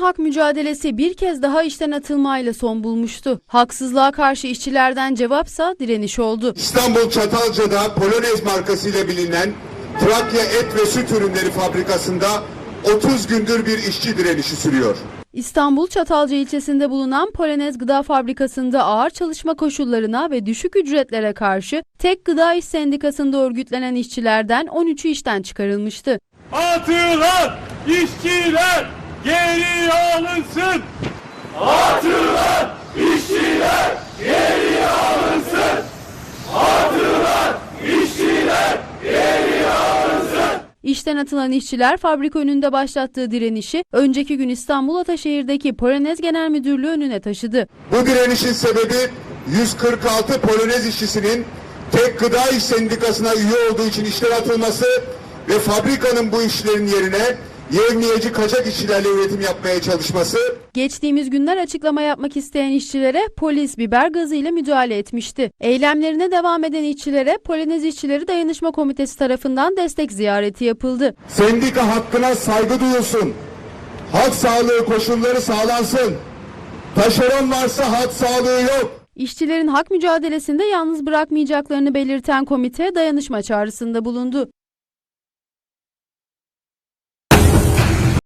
hak mücadelesi bir kez daha işten atılmayla son bulmuştu. Haksızlığa karşı işçilerden cevapsa direniş oldu. İstanbul Çatalca'da Polonez markasıyla bilinen Trakya Et ve Süt Ürünleri Fabrikası'nda 30 gündür bir işçi direnişi sürüyor. İstanbul Çatalca ilçesinde bulunan Polonez Gıda Fabrikası'nda ağır çalışma koşullarına ve düşük ücretlere karşı Tek Gıda İş Sendikası'nda örgütlenen işçilerden 13'ü işten çıkarılmıştı. Atılan işçiler geri alınsın. Atılan işçiler geri alınsın. Atılan işçiler geri alınsın. İşten atılan işçiler fabrika önünde başlattığı direnişi önceki gün İstanbul Ataşehir'deki Polonez Genel Müdürlüğü önüne taşıdı. Bu direnişin sebebi 146 Polonez işçisinin tek gıda iş sendikasına üye olduğu için işten atılması ve fabrikanın bu işlerin yerine yevmiyeci kaçak işçilerle üretim yapmaya çalışması. Geçtiğimiz günler açıklama yapmak isteyen işçilere polis biber gazı ile müdahale etmişti. Eylemlerine devam eden işçilere Polonez İşçileri Dayanışma Komitesi tarafından destek ziyareti yapıldı. Sendika hakkına saygı duyulsun. Halk sağlığı koşulları sağlansın. Taşeron varsa halk sağlığı yok. İşçilerin hak mücadelesinde yalnız bırakmayacaklarını belirten komite dayanışma çağrısında bulundu.